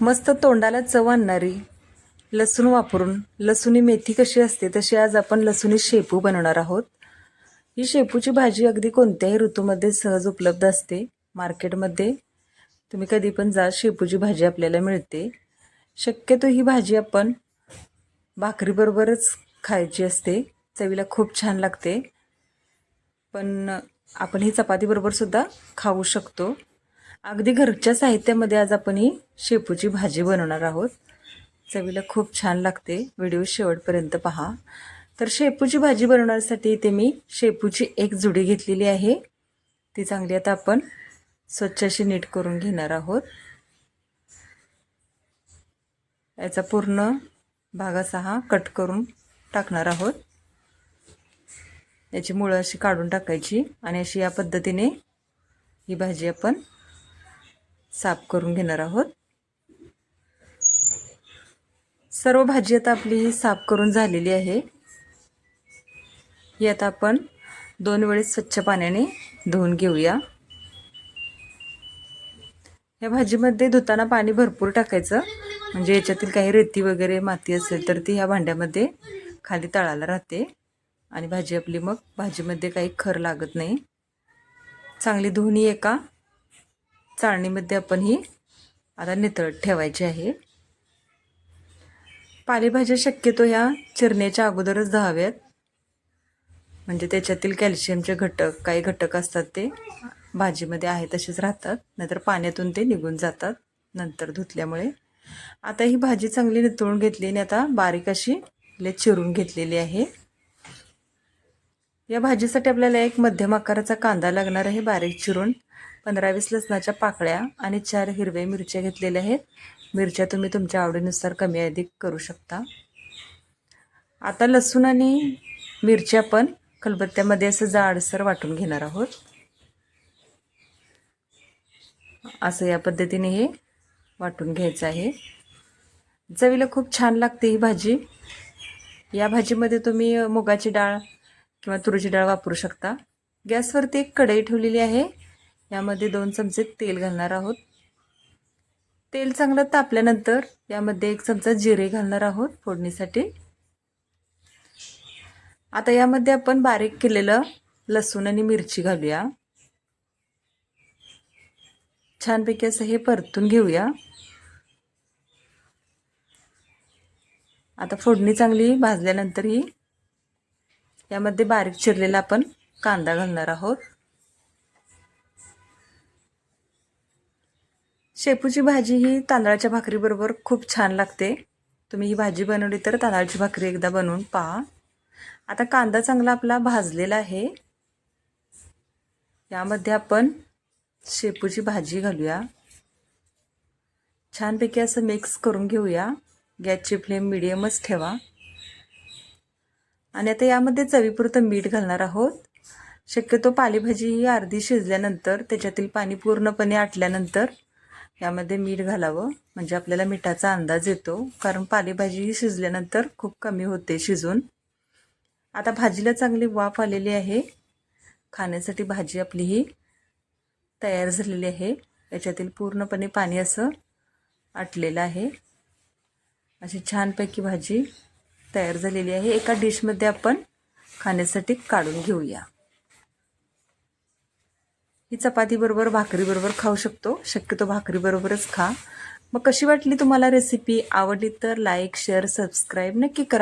मस्त तोंडाला चव आणणारी. लसूण वापरून. लसुणी मेथी कशी असते तशी आज आपण लसुणी शेपू बनवणार आहोत. ही शेपूची भाजी अगदी कोणत्याही ऋतूमध्ये सहज उपलब्ध असते. मार्केटमध्ये तुम्ही कधी पण जा शेपूची भाजी आपल्याला मिळते. शक्यतो ही भाजी आपण भाकरीबरोबरच खायची असते. चवीला खूप छान लागते. पण आपण ही चपातीबरोबर सुद्धा खाऊ शकतो. अगदी घरच्या साहित्यामध्ये आज आपण ही शेपूची भाजी बनवणार आहोत. चवीला खूप छान लागते. व्हिडिओ शेवटपर्यंत पहा. तर शेपूची भाजी बनवण्यासाठी इथे मी शेपूची एक जुडी घेतलेली आहे. ती चांगली आता आपण स्वच्छ अशी नीट करून घेणार आहोत. याचा पूर्ण भाग असा हा कट करून टाकणार आहोत. याची मुळं अशी काढून टाकायची आणि अशी या पद्धतीने ही भाजी आपण साफ करून घेणार आहोत. सर्व भाजी आता आपली साफ करून झालेली आहे. ही आता आपण दोन वेळेस स्वच्छ पाण्याने धुवून घेऊया. या भाजीमध्ये धुताना पाणी भरपूर टाकायचं. म्हणजे याच्यातील काही रेती वगैरे माती असेल तर ती ह्या भांड्यामध्ये खाली तळाला राहते. आणि भाजी आपली मग भाजीमध्ये काही खर लागत नाही. चांगली धुवणी एका चाळणीमध्ये आपण ही आता नितळत ठेवायची आहे. पालेभाज्या शक्यतो ह्या चिरण्याच्या अगोदरच धुवाव्यात म्हणजे त्याच्यातील कॅल्शियमचे घटक काही घटक असतात ते भाजीमध्ये आहे तसेच राहतात. नाहीतर पाण्यातून ते निघून जातात नंतर धुतल्यामुळे. आता ही भाजी चांगली नितळून घेतली आणि आता बारीक अशी ले चिरून घेतलेली आहे. या भाजीसाठी आपल्याला एक मध्यम आकाराचा कांदा लागणार आहे बारीक चिरून. पंधरा वीस लसणाच्या पाकळ्या आणि चार हिरव्या मिरच्या घेतलेल्या आहेत. मिरच्या तुम्ही तुमच्या आवडीनुसार कमी अधिक करू शकता. आता लसूण आणि मिरच्या पण खलबत्त्यामध्ये असं जाडसर वाटून घेणार आहोत. असं या पद्धतीने हे वाटून घ्यायचं आहे. चवीला खूप छान लागते ही भाजी. या भाजीमध्ये तुम्ही मुगाची डाळ किंवा तुरीची डाळ वापरू शकता. गॅसवरती एक कढई ठेवलेली आहे. यामध्ये दोन चमचे तेल घालणार आहोत. तेल चांगलं तापल्यानंतर यामध्ये एक चमचा जिरे घालणार आहोत फोडणीसाठी. आता यामध्ये आपण बारीक केलेलं लसूण आणि मिरची घालूया. छानपैकी असं हे परतून घेऊया. आता फोडणी चांगली भाजल्यानंतर ही यामध्ये बारीक चिरलेला आपण कांदा घालणार आहोत. शेपूची भाजी ही तांदळाच्या भाकरीबरोबर खूप छान लागते. तुम्ही ही भाजी बनवली तर तांदळाची भाकरी एकदा बनवून पहा. आता कांदा चांगला आपला भाजलेला आहे. यामध्ये आपण शेपूची भाजी घालूया. छानपैकी असं मिक्स करून घेऊया. गॅसची फ्लेम मिडियमच ठेवा. आणि आता यामध्ये चवीपुरतं मीठ घालणार आहोत. शक्यतो पालेभाजी ही अर्धी शिजल्यानंतर त्याच्यातील पाणी पूर्णपणे आटल्यानंतर यामध्ये मीठ घालावं. म्हणजे आपल्याला मिठाचा अंदाज येतो. कारण पालेभाजी ही शिजल्यानंतर खूप कमी होते शिजून. आता भाजीला चांगली वाफ आलेली आहे. खाण्यासाठी भाजी आपली ही तयार झालेली आहे. याच्यातील पूर्णपणे पाणी असं आटलेलं आहे. अशी छानपैकी भाजी तयार झालेली आहे. एका डिशमध्ये आपण खाण्यासाठी काढून घेऊया. ही चपातीबरोबर भाकरीबरोबर खाऊ शकतो. शक्यतो भाकरीबरोबरच खा. मग कशी वाटली तुम्हाला रेसिपी आवडली तर लाईक शेअर सबस्क्राईब नक्की करा.